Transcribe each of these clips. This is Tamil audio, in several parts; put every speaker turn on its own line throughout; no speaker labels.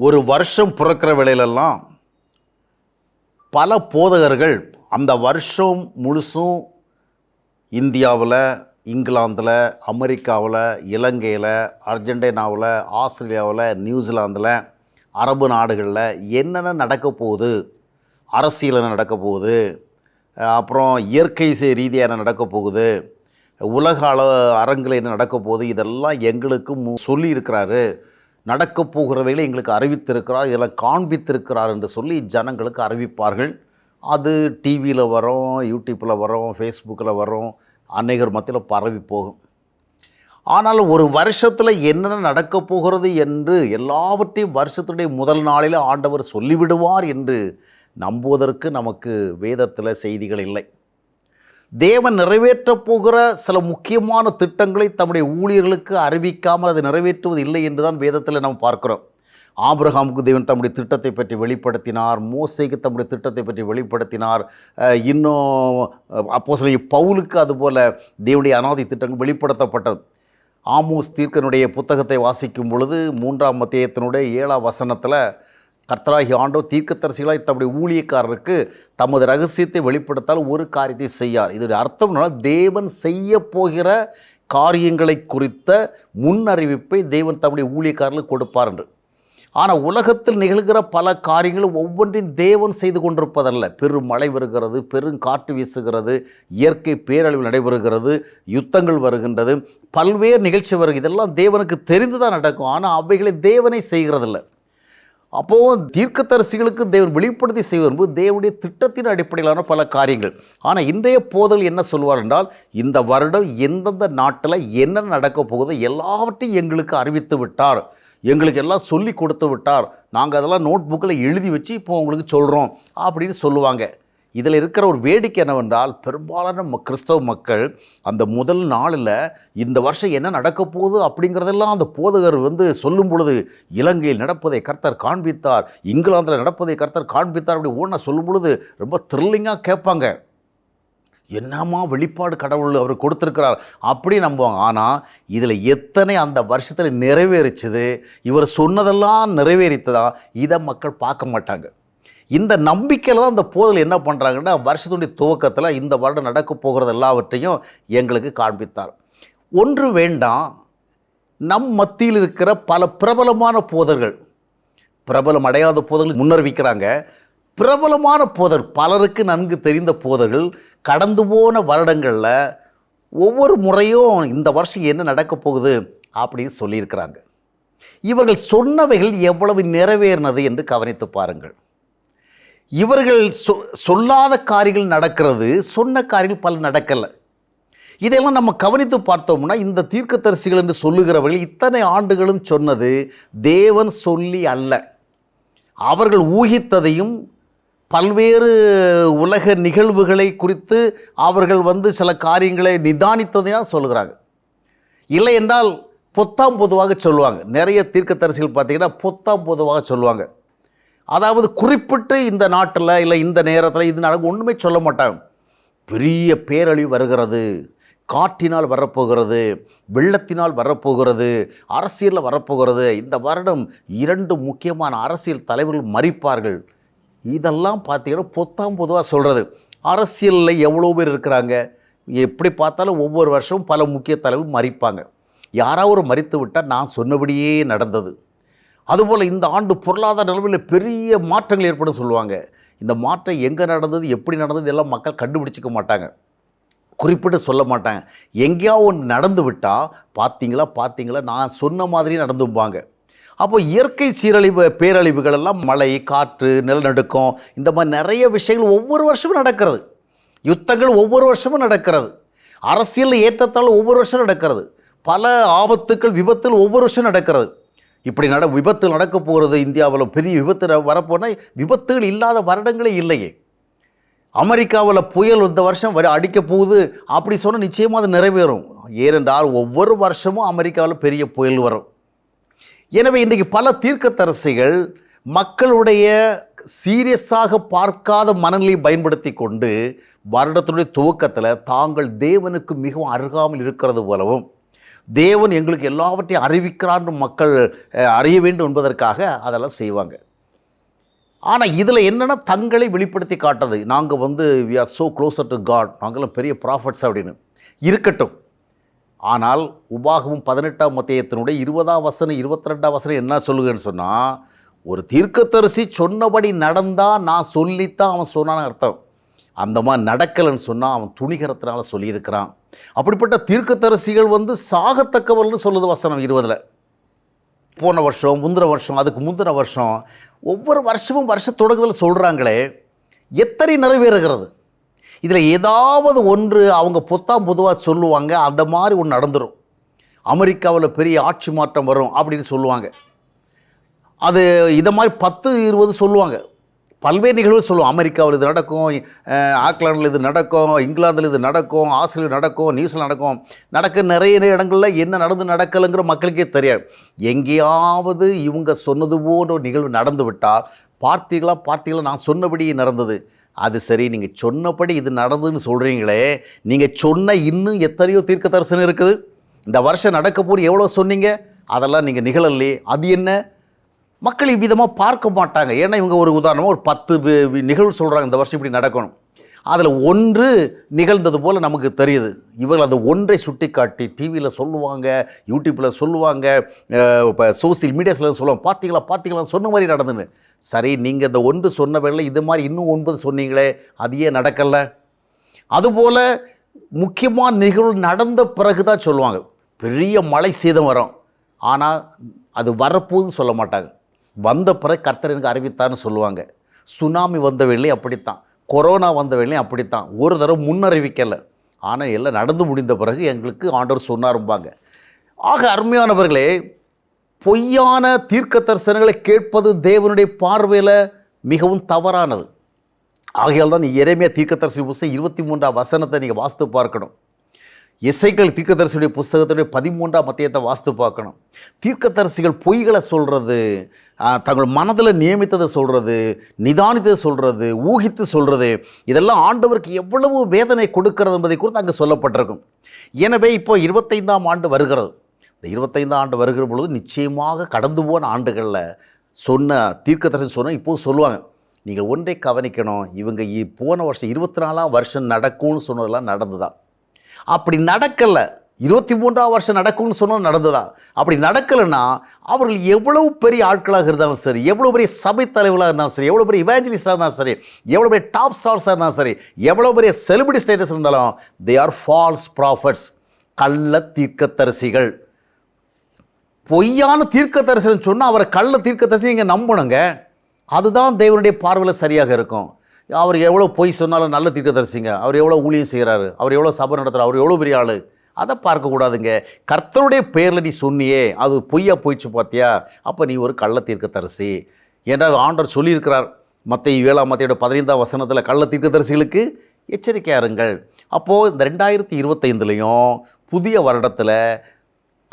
ஒரு வருஷம் பிறக்கிற வேலையிலெல்லாம் பல போதகர்கள் அந்த வருஷம் முழுசும் இந்தியாவில் இங்கிலாந்தில் அமெரிக்காவில் இலங்கையில் அர்ஜென்டினாவில் ஆஸ்திரேலியாவில் நியூசிலாந்தில் அரபு நாடுகளில் என்னென்ன நடக்க போகுது அரசியல் நடக்க போகுது அப்புறம் இயற்கை ரீதியான ரீதியாக என்ன நடக்க போகுது உலக அள அரங்கில் என்ன நடக்க போகுது இதெல்லாம் எங்களுக்கு மு- சொல்லியிருக்கிறாரு. நடக்கப் போகிறவைகளை எங்களுக்கு அறிவித்திருக்கிறார் இதில் காண்பித்திருக்கிறார் என்று சொல்லி ஜனங்களுக்கு அறிவிப்பார்கள். அது டிவியில் வரும் யூடியூப்பில் வரும் ஃபேஸ்புக்கில் வரும் அநேகர் மத்தியில் பரவி போகும். ஆனால் ஒரு வருஷத்தில் என்னென்ன நடக்கப் போகிறது என்று எல்லாவற்றையும் வருஷத்துடைய முதல் நாளில் ஆண்டவர் சொல்லிவிடுவார் என்று நம்புவதற்கு நமக்கு வேதத்தில் செய்திகள் இல்லை. தேவன் நிறைவேற்றப் போகிற சில முக்கியமான திட்டங்களை தம்முடைய ஊழியர்களுக்கு அறிவிக்காமல் அதை நிறைவேற்றுவது இல்லை என்று தான் வேதத்தில் நாம் பார்க்கிறோம். ஆபிரகாமுக்கு தேவன் தம்முடைய திட்டத்தை பற்றி வெளிப்படுத்தினார் மோசைக்கு தம்முடைய திட்டத்தை பற்றி வெளிப்படுத்தினார் இன்னும் அப்போ பவுலுக்கு அதுபோல் தேவனுடைய அனாதி திட்டங்கள் வெளிப்படுத்தப்பட்டது. ஆமோஸ் தீர்க்கனுடைய புத்தகத்தை வாசிக்கும் பொழுது மூன்றாம் மத்தியத்தினுடைய ஏழாம் வசனத்தில் கர்த்தராகி ஆண்டவர் தீர்க்கதரிசிகளாய் தம்முடைய ஊழியக்காரருக்கு தமது ரகசியத்தை வெளிப்படுத்தால் ஒரு காரியத்தை செய்யார். இதோடைய அர்த்தம் என்னன்னா, தேவன் செய்ய போகிற காரியங்களை குறித்த முன் அறிவிப்பை தேவன் தம்முடைய ஊழியக்காரர்களுக்கு கொடுப்பார் என்று. ஆனால் உலகத்தில் நிகழ்கிற பல காரியங்களும் ஒவ்வொன்றையும் தேவன் செய்து கொண்டிருப்பதல்ல. பெரும் மழை வருகிறது பெரும் காற்று வீசுகிறது இயற்கை பேரழிவு நடைபெறுகிறது யுத்தங்கள் வருகின்றது பல்வேறு நிகழ்ச்சி வருகிறது. இதெல்லாம் தேவனுக்கு தெரிந்து தான் நடக்கும். ஆனால் அவைகளை தேவனை செய்கிறதில்ல. அப்போது தீர்க்கதரிசிகளுக்கு தேவன் வெளிப்படுத்தி செய்வது தேவனுடைய திட்டத்தின் அடிப்படையிலான பல காரியங்கள். ஆனால் இன்றைய போதல் என்ன சொல்வார் என்றால் இந்த வருடம் எந்தெந்த நாட்டில் என்ன நடக்கப் போகுதோ எல்லாவற்றையும் எங்களுக்கு அறிவித்து விட்டார். எங்களுக்கு எல்லாம் சொல்லி கொடுத்து விட்டார். நாங்கள் அதெல்லாம் நோட் புக்கில் எழுதி வச்சு இப்போ உங்களுக்கு சொல்கிறோம் அப்படின்னு சொல்லுவாங்க. இதில் இருக்கிற ஒரு வேடிக்கை என்னவென்றால் பெரும்பாலான ம கிறிஸ்தவ மக்கள் அந்த முதல் நாளில் இந்த வருஷம் என்ன நடக்க போகுது அப்படிங்கிறதெல்லாம் அந்த போதகர் வந்து சொல்லும் பொழுது இலங்கையில் நடப்பதை கர்த்தர் காண்பித்தார் இங்கிலாந்தில் நடப்பதை கர்த்தர் காண்பித்தார் அப்படி ஒன்றா சொல்லும் பொழுது ரொம்ப த்ரில்லிங்காக கேட்பாங்க. என்னம்மா வெளிப்பாடு கடவுள் அவர் கொடுத்துருக்கிறார் அப்படி நம்புவாங்க. ஆனால் இதில் எத்தனை அந்த வருஷத்தில் நிறைவேறிச்சது இவர் சொன்னதெல்லாம் நிறைவேறித்ததா இதை மக்கள் பார்க்க மாட்டாங்க. இந்த நம்பிக்கையில் தான் இந்த போதல் என்ன பண்ணுறாங்கன்னா வருஷத்துடைய துவக்கத்தில் இந்த வருடம் நடக்க போகிறது எல்லாவற்றையும் எங்களுக்கு காண்பித்தார். ஒன்று வேண்டாம் நம் மத்தியில் இருக்கிற பல பிரபலமான போதர்கள் பிரபலம் அடையாத போதர்கள் முன்னறிவிக்கிறாங்க. பிரபலமான போதர் பலருக்கு நன்கு தெரிந்த போதர்கள் கடந்து போன வருடங்களில் ஒவ்வொரு முறையும் இந்த வருஷம் என்ன நடக்க போகுது அப்படின்னு சொல்லியிருக்கிறாங்க. இவர்கள் சொன்னவைகள் எவ்வளவு நிறைவேறினது என்று கவனித்து பாருங்கள். இவர்கள் சொ சொல்லாத காரியங்கள் நடக்கிறது சொன்ன காரியங்கள் பல நடக்கலை. இதையெல்லாம் நம்ம கவனித்து பார்த்தோம்னா இந்த தீர்க்கதரிசிகள் என்று சொல்லுகிறவர்கள் இத்தனை ஆண்டுகளும் சொன்னது தேவன் சொல்லி அல்ல. அவர்கள் ஊகித்ததையும் பல்வேறு உலக நிகழ்வுகளை குறித்து அவர்கள் வந்து சில காரியங்களை நிதானித்ததையும் சொல்லுகிறாங்க இல்லை என்றால் பொத்தாம் பொதுவாக சொல்லுவாங்க. நிறைய தீர்க்கதரிசிகள் பார்த்தீங்கன்னா பொத்தாம் பொதுவாக சொல்லுவாங்க. அதாவது குறிப்பிட்டு இந்த நாட்டில் இல்லை இந்த நேரத்தில் இது நடக்கும் ஒன்றுமே சொல்ல மாட்டாங்க. பெரிய பேரழிவு வருகிறது. காற்றினால் வரப்போகிறது. வெள்ளத்தினால் வரப்போகிறது. அரசியலில் வரப்போகிறது. இந்த வருடம் இரண்டு முக்கியமான அரசியல் தலைவர்கள் மறிப்பார்கள். இதெல்லாம் பார்த்தீங்கன்னா பொத்தாம் பொதுவாக சொல்கிறது அரசியலில் எவ்வளோ பேர் இருக்கிறாங்க? எப்படி பார்த்தாலும் ஒவ்வொரு வருஷமும் பல முக்கிய தலைவர் மறிப்பாங்க. யாராவது மறித்து விட்டால் நான் சொன்னபடியே நடந்தது. அதுபோல் இந்த ஆண்டு பொருளாதார நிலைமையில் பெரிய மாற்றங்கள் ஏற்படும் சொல்லுவாங்க. இந்த மாற்றம் எங்கே நடந்தது எப்படி நடந்தது எல்லாம் மக்கள் கண்டுபிடிச்சிக்க மாட்டாங்க. குறிப்பிட்டு சொல்ல மாட்டாங்க. எங்கேயா ஒன்று நடந்து விட்டால் பார்த்தீங்களா பார்த்தீங்களா நான் சொன்ன மாதிரி நடந்தும்பாங்க. அப்போ இயற்கை சீரழிவு பேரழிவுகள் எல்லாம் மழை காற்று நிலநடுக்கம் இந்த மாதிரி நிறைய விஷயங்கள் ஒவ்வொரு வருஷமும் நடக்கிறது. யுத்தங்கள் ஒவ்வொரு வருஷமும் நடக்கிறது. அரசியல் ஏற்றத்தால் ஒவ்வொரு வருஷம் நடக்கிறது. பல ஆபத்துக்கள் விபத்தில் ஒவ்வொரு வருஷம் நடக்கிறது. இப்படி நட விபத்து நடக்க போகிறது இந்தியாவில் பெரிய விபத்து வரப்போனால் விபத்துகள் இல்லாத வருடங்களே இல்லையே. அமெரிக்காவில் புயல் இந்த வருஷம் வர அடிக்க போகுது. அப்படி சொன்னால் நிச்சயமாக அது நிறைவேறும். ஏனென்றால் ஒவ்வொரு வருஷமும் அமெரிக்காவில் பெரிய புயல் வரும். எனவே இன்றைக்கு பல தீர்க்கத்தரசிகள் மக்களுடைய சீரியஸாக பார்க்காத மனநிலையை பயன்படுத்தி கொண்டு வருடத்தினுடைய துவக்கத்தில் தாங்கள் தேவனுக்கு மிகவும் அருகாமல் இருக்கிறது போலவும் தேவன் எங்களுக்கு எல்லாவற்றையும் அறிவிக்கிறான்னு மக்கள் அறிய வேண்டும் என்பதற்காக அதெல்லாம் செய்வாங்க. ஆனால் இதில் என்னென்னா தங்களை வெளிப்படுத்தி காட்டுறது. நாங்கள் வந்து we are so closer to God நாங்களும் பெரிய ப்ராஃபட்ஸ் அப்படின்னு. இருக்கட்டும். ஆனால் உபாகமும் பதினெட்டாம் மத்தியத்தினுடைய இருபதாம் வசனம் இருபத்தி ரெண்டாம் வசனம் என்ன சொல்லுங்கன்னு சொன்னால் ஒரு தீர்க்கத்தரிசி சொன்னபடி நடந்தால் நான் சொல்லித்தான் அவன் சொன்னான்னு அர்த்தம். அந்த மாதிரி நடக்கலைன்னு சொன்னால் அவன் துணிகரத்தினால சொல்லியிருக்கிறான். அப்படிப்பட்ட தீர்க்கத்தரசிகள் வந்து சாகத்தக்கவர்கள்னு சொல்லுது வசனம் இருபதில். போன வருஷம் முந்தின வருஷம் அதுக்கு முந்தின வருஷம் ஒவ்வொரு வருஷமும் வருஷ தொடக்கத்தில் சொல்கிறாங்களே எத்தனை நிறைவேறுகிறது? இதில் ஏதாவது ஒன்று அவங்க பொத்தாம் பொதுவாக சொல்லுவாங்க அந்த மாதிரி ஒன்று நடந்துடும் அமெரிக்காவில் பெரிய ஆட்சி மாற்றம் வரும் அப்படின்னு சொல்லுவாங்க. அது இதை மாதிரி பத்து இருபது சொல்லுவாங்க. பல்வேறு நிகழ்வு சொல்லுவோம். அமெரிக்காவில் இது நடக்கும் ஆக்லாண்டில் இது நடக்கும் இங்கிலாந்தில் இது நடக்கும் ஆஸ்திரேலியா நடக்கும் நியூஸில் நடக்கும். நடக்க நிறைய இடங்களில் என்ன நடந்து நடக்கலைங்கிற மக்களுக்கே தெரியாது. எங்கேயாவது இவங்க சொன்னது போன்ற ஒரு நிகழ்வு நடந்து விட்டால் பார்த்தீங்களா பார்த்தீங்களா நான் சொன்னபடி நடந்தது. அது சரி நீங்கள் சொன்னபடி இது நடந்ததுன்னு சொல்கிறீங்களே நீங்கள் சொன்ன இன்னும் எத்தனையோ தீர்க்க தரிசனம் இருக்குது. இந்த வருஷம் நடக்க போது எவ்வளோ சொன்னீங்க? அதெல்லாம் நீங்கள் நிகழலையே. அது என்ன? மக்கள் இவ்விதமாக பார்க்க மாட்டாங்க. ஏன்னா இவங்க ஒரு உதாரணமாக ஒரு பத்து நிகழ்வு சொல்கிறாங்க இந்த வருஷம் இப்படி நடக்கணும். அதில் ஒன்று நிகழ்ந்தது போல் நமக்கு தெரியுது. இவர்கள் அந்த ஒன்றை சுட்டி காட்டி டிவியில் சொல்லுவாங்க யூடியூப்பில் சொல்லுவாங்க இப்போ சோசியல் மீடியாஸில் சொல்லுவாங்க. பார்த்தீங்களா பார்த்தீங்களா சொன்ன மாதிரி நடந்துன்னு. சரி நீங்கள் இந்த ஒன்று சொன்ன வேலை இது மாதிரி இன்னும் ஒன்பது சொன்னீங்களே அது ஏன் நடக்கலை? அதுபோல் முக்கியமான நிகழ்வு நடந்த பிறகு தான் சொல்லுவாங்க. பெரிய மழை சேதம் வரும். ஆனால் அது வரப்போகுதுன்னு சொல்ல மாட்டாங்க. வந்த பிறகு கர்த்தர் எனக்கு அறிவித்தான்னு சொல்லுவாங்க. சுனாமி வந்த வேலையும் அப்படித்தான். கொரோனா வந்த வேலையும் அப்படித்தான். ஒரு தடவை முன்னறிவிக்கலை ஆனால் எல்லாம் நடந்து முடிந்த பிறகு எங்களுக்கு ஆண்டவர் சொன்னாரும்பாங்க. ஆக அருமையானவர்களே பொய்யான தீர்க்க தரிசனங்களை கேட்பது தேவனுடைய பார்வையில் மிகவும் தவறானது. ஆகையால் தான் இறைமையாக தீர்க்க தரிசன புஸ்தகம் இருபத்தி மூன்றாம் வசனத்தை நீங்கள் வாசித்து பார்க்கணும். இசைகள் தீர்க்கதரிசியுடைய புஸ்தகத்துடைய பதிமூன்றாம் மத்தியத்தை வாஸ்து பார்க்கணும். தீர்க்கதரிசிகள் பொய்களை சொல்கிறது தங்கள் மனதில் நியமித்ததை சொல்கிறது நிதானித்ததை சொல்கிறது ஊகித்து சொல்கிறது இதெல்லாம் ஆண்டவருக்கு எவ்வளவு வேதனை கொடுக்கிறது என்பதை குறித்து அங்கே சொல்லப்பட்டிருக்கும். எனவே இப்போ இருபத்தைந்தாம் ஆண்டு வருகிறது. இந்த இருபத்தைந்தாம் ஆண்டு வருகிற பொழுது நிச்சயமாக கடந்து போன ஆண்டுகளில் சொன்ன தீர்க்கதரிசி சொன்ன இப்போது சொல்லுவாங்க நீங்கள் ஒன்றை கவனிக்கணும் இவங்க இ- போன வருஷம் இருபத்தி நாலாம் வருஷம் நடக்கும்னு சொன்னதெல்லாம் நடந்துதான் அப்படி நடக்கலை. இருபத்தி மூன்றாம் வருஷம் நடக்கும்னு சொன்னால் நடந்ததா? அப்படி நடக்கலைன்னா அவர்கள் எவ்வளவு பெரிய ஆட்களாக இருந்தாலும் சரி எவ்வளோ பெரிய சபை தலைவர்களாக இருந்தாலும் சரி எவ்வளோ பெரிய இவேஞ்சலிஸ்டாக இருந்தாலும் சரி எவ்வளோ பெரிய டாப் ஸ்டார்ஸாக இருந்தாலும் சரி எவ்வளோ பெரிய செலிபிரிட்டி ஸ்டேட்டஸ் இருந்தாலும் தே ஆர் ஃபால்ஸ் ப்ராஃபட்ஸ் கள்ள தீர்க்கத்தரிசிகள் பொய்யான தீர்க்க தரிசனம் சொன்னால் அவரை கள்ள தீர்க்க தரிசனம் இங்கே நம்பணுங்க அதுதான் தேவனுடைய பார்வையில் சரியாக இருக்கும். அவர் எவ்வளோ பொய் சொன்னாலும் நல்ல தீர்க்கதரிசிங்க. அவர் எவ்வளோ ஊழியம் செய்கிறாரு. அவர் எவ்வளோ சபை நடத்துகிறார் அவர் எவ்வளோ பெரிய ஆள். அதை பார்க்கக்கூடாதுங்க கர்த்தருடைய பேரில் நீ சொன்னியே அது பொய்யா போயிடுச்சு பார்த்தியா? அப்போ நீ ஒரு கள்ள தீர்க்கதரிசி. ஏன்னா ஆண்டவர் சொல்லியிருக்கிறார். மற்ற ஏழாம் மத்தையோட பதினைந்தாம் வசனத்தில் கள்ள தீர்க்கதரிசிகளுக்கு எச்சரிக்கையாக இருங்கள். அப்போது இந்த ரெண்டாயிரத்தி இருபத்தைந்துலேயும் புதிய வருடத்தில்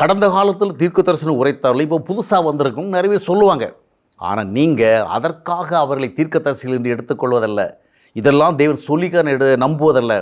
கடந்த காலத்தில் தீர்க்கதரிசனம் உரைத்தார்கள் இப்போ புதுசாக வந்திருக்கும் நிறைய பேர் சொல்லுவாங்க. ஆனால் நீங்கள் அதற்காக அவர்களை தீர்க்கதரிசிகள் என்று எடுத்துக்கொள்வதல்ல. இதெல்லாம் தேவன் சொல்லிக்கான எடு நம்புவதல்ல.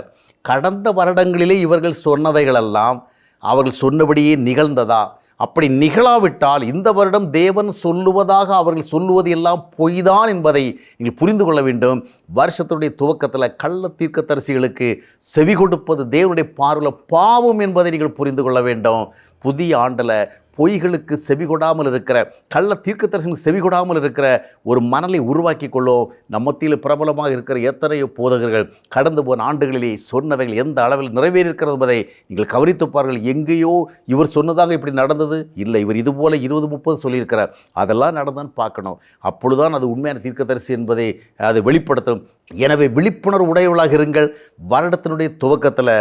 கடந்த வருடங்களிலே இவர்கள் சொன்னவைகளெல்லாம் அவர்கள் சொன்னபடியே நிகழ்ந்ததா? அப்படி நிகழாவிட்டால் இந்த வருடம் தேவன் சொல்லுவதாக அவர்கள் சொல்லுவது எல்லாம் பொய்தான் என்பதை நீங்கள் புரிந்து கொள்ள வேண்டும். வருஷத்துடைய துவக்கத்தில் கள்ள தீர்க்கத்தரசிகளுக்கு செவி கொடுப்பது தேவனுடைய பார்வையில் பாவம் என்பதை நீங்கள் புரிந்து கொள்ள வேண்டும். புதிய ஆண்டில் பொய்களுக்கு செவி கொடாமல் இருக்கிற கள்ள தீர்க்கதரிசனுக்கு செவி கொடாமல் இருக்கிற ஒரு மணலை உருவாக்கி கொள்ளும் நம்ம மத்தியில் பிரபலமாக இருக்கிற எத்தனையோ போதகர்கள் கடந்து போன ஆண்டுகளிலே சொன்னவைகள் எந்த அளவில் நிறைவேறியிருக்கிறது என்பதை நீங்கள் கவனித்துப்பார்கள். எங்கேயோ இவர் சொன்னதாக இப்படி நடந்தது? இல்லை இவர் இதுபோல் இருபது முப்பது சொல்லியிருக்கிறார். அதெல்லாம் நடந்தான்னு பார்க்கணும். அப்பொழுதுதான் அது உண்மையான தீர்க்கதரிசி என்பதை அது வெளிப்படுத்தும். எனவே விழிப்புணர்வு உடையவளாக இருங்கள். வருடத்தினுடைய துவக்கத்தில்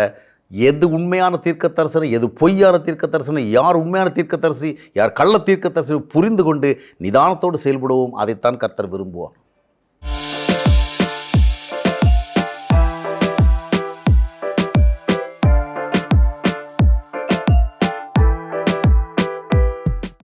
எது உண்மையான தீர்க்க தரிசனம் எது பொய்யான தீர்க்க தரிசனம் யார் உண்மையான தீர்க்க தரிசி யார் கள்ள தீர்க்க தரிசனம் புரிந்து கொண்டு நிதானத்தோடு செயல்படுவோம். அதைத்தான் கர்த்தர் விரும்புவார்.